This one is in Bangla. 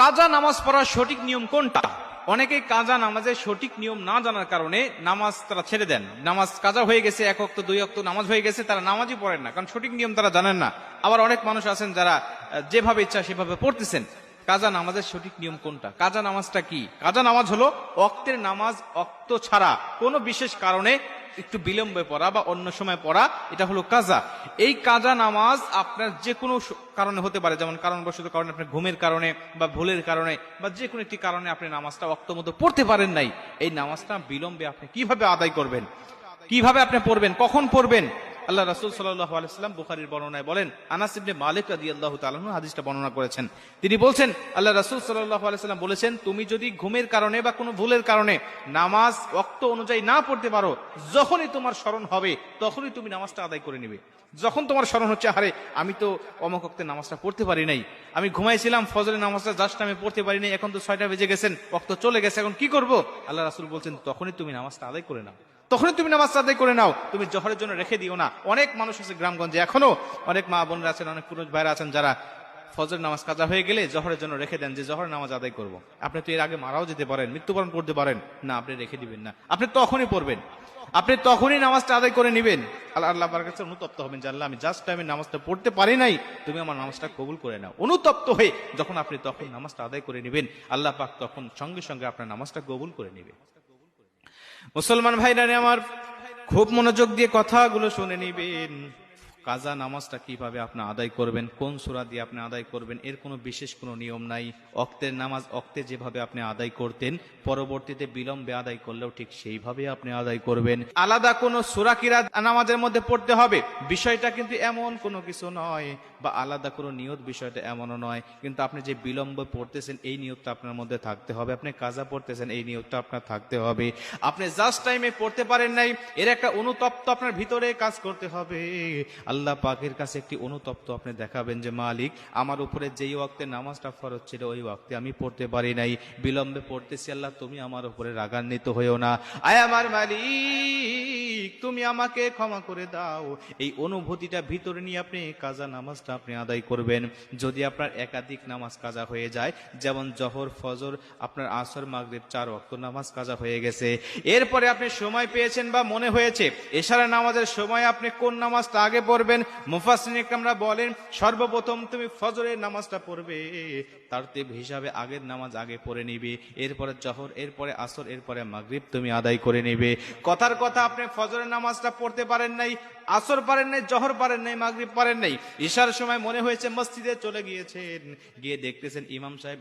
কাজা নামাজ পড়ার সঠিক নিয়ম কোনটা? অনেকেই কাজা নামাজের সঠিক নিয়ম না জানার কারণে নামাজ তারা ছেড়ে দেন। নামাজ কাজা হয়ে গেছে, এক অক্ত দুই অক্ত নামাজ হয়ে গেছে, তারা নামাজই পড়েন না, কারণ সঠিক নিয়ম তারা জানেন না। আবার অনেক মানুষ আছেন যারা যেভাবে ইচ্ছা সেভাবে পড়তেছেন। কাজা নামাজের সঠিক নিয়ম কোনটা? কাজা নামাজটা কি? কাজা নামাজ হলো অক্তের নামাজ অক্ত ছাড়া কোনো বিশেষ কারণে একটু বিলম্বে পড়া বা অন্য সময় পড়া, এটা হলো কাজা। এই কাজা নামাজ আপনার যে কোনো কারণে হতে পারে, যেমন কারণবশত কারণে আপনার ঘুমের কারণে বা ভুলের কারণে বা যে কোনো একটি কারণে আপনি নামাজটা অক্ত মতো পড়তে পারেন নাই। এই নামাজটা বিলম্বে আপনি কীভাবে আদায় করবেন? কীভাবে আপনি পড়বেন? কখন পড়বেন? আল্লাহ রাসুল আলাইসাল্লাম বুখারির বর্ণনায় বলেন, আনাস ইবনে মালিক রাদি আল্লাহ তালন হাদিসটা বর্ণনা করেছেন। তিনি বলছেন, আল্লাহ রাসুল আলাইসাল্লাম বলেছেন, তুমি যদি ঘুমের কারণে বা কোনো ভুলের কারণে নামাজ অক্ত অনুযায়ী না পড়তে পারো, যখনই তোমার স্মরণ হবে, তখনই তুমি নামাজটা আদায় করে নিবে। যখন তোমার স্মরণ হচ্ছে আরে আমি তো অমক অক্তে নামাজটা পড়তে পারি নাই। আমি ঘুমাইছিলাম, ফজরের নামাজটা জাস্ট আমি পড়তে পারি নাই, এখন তো ছয়টা বেজে গেছেন অক্ত চলে গেছে, এখন কি করব? আল্লাহ রাসুল বলছেন, তখনই তুমি নামাজটা আদায় করে নাও। তখনই তুমি নামাজ আদায় করে নাও। তুমি জহরের জন্য রেখে দিও না। অনেক মানুষ আছে গ্রামগঞ্জে এখনও। অনেক মা বোনরা আছেন, অনেক পুরুষ ভাইরা আছেন যারা ফজর নামাজ কাজা হয়ে গেলে জহরের জন্য রেখে দেন যে, জহরের নামাজ আদায় করব। আপনি তো এর আগে মারাও যেতে পারেন, মৃত্যুবরণ করতে পারেন। না, আপনি রেখে দিবেন না। আপনি তখনই পড়বেন। আপনি তখনই নামাজটা আদায় করে নেবেন। আল্লাহ আল্লাহ কাছে অনুতপ্ত হবেন যে, আল্লাহ, আমি জাস্ট টাইমে নামাজটা পড়তে পারি নাই। তুমি আমার নামাজটা কবুল করে নাও। অনুতপ্ত হয়ে যখন আপনি তখন নামাজটা আদায় করে নেবেন, আল্লাহ পাক তখন সঙ্গে সঙ্গে আপনার নামাজটা কবুল করে নেবে। মুসলমান ভাইরা আমার খুব মনোযোগ দিয়ে কথাগুলো শুনে নিবেন। কাজা নামাজটা কীভাবে আপনি আদায় করবেন, কোন সুরা দিয়ে আপনি আদায় করবেন, এর কোনো বিশেষ কোনো নিয়ম নাই। অক্তের নামাজ অক্তে যেভাবে আপনি আদায় করতেন, পরবর্তীতে বিলম্বে আদায় করলেও ঠিক সেইভাবে আপনি আদায় করবেন। আলাদা কোনো সুরা কিরা নামাজের মধ্যে পড়তে হবে? বিষয়টা কিন্তু এমন কোনো কিছু নয়, বা আলাদা কোনো নিয়ত বিষয়টা এমনও নয়। কিন্তু আপনি যে বিলম্ব পড়তেছেন, এই নিয়তটা আপনার মধ্যে থাকতে হবে। আপনি কাজা পড়তেছেন, এই নিয়তটা আপনার থাকতে হবে। আপনি জাস্ট টাইমে পড়তে পারেন নাই, এর একটা অনুতপ্ত আপনার ভিতরে কাজ করতে হবে। আল্লাহ পাকের কাছে একটি অনুতপ্ত আপনি দেখাবেন যে, মালিক, আমার উপরে যেই ওয়াক্তে নামাজটা ফরজ ছিল, ওই ওয়াক্তে আমি পড়তে পারি নাই। বিলম্বে পড়তেছি আল্লাহ, তুমি আমার উপরে রাগান্বিত হয়েও না। আয় আমার মালিক! তুমি আমাকে ক্ষমা করে দাও। এই অনুভূতিটা ভিতরে নিয়ে আপনি কাজা নামাজটা আপনি আদায় করবেন। যদি আপনার একাধিক নামাজ কাজা হয়ে যায়, যেমন জহর, ফজর, আপনার আসর, মাগরিব, চার অক্ত নামাজ কাজা হয়ে গেছে। এরপরে আপনি সময় পেয়েছেন বা মনে হয়েছে এশারা নামাজের সময় আপনি কোন নামাজটা আগে পড়বেন? মুফাসিন আমরা বলেন, সর্বপ্রথম তুমি ফজরের নামাজটা পড়বে তার হিসাবে আগের নামাজ আগে পড়ে নিবে। এরপরে জহর, এরপরে আসর, এরপরে মাগরিব তুমি আদায় করে নিবে। কথার কথা আপনি ফজরের নামাজটা পড়তে পারেন নাই, আসর পারেন নাই, জহর পারেন নাই, মাগরিব পারেন নাই। ঈশার সময় মনে হয়েছে মসজিদে চলে গিয়েছেন। গিয়ে দেখতেছেন ইমাম সাহেব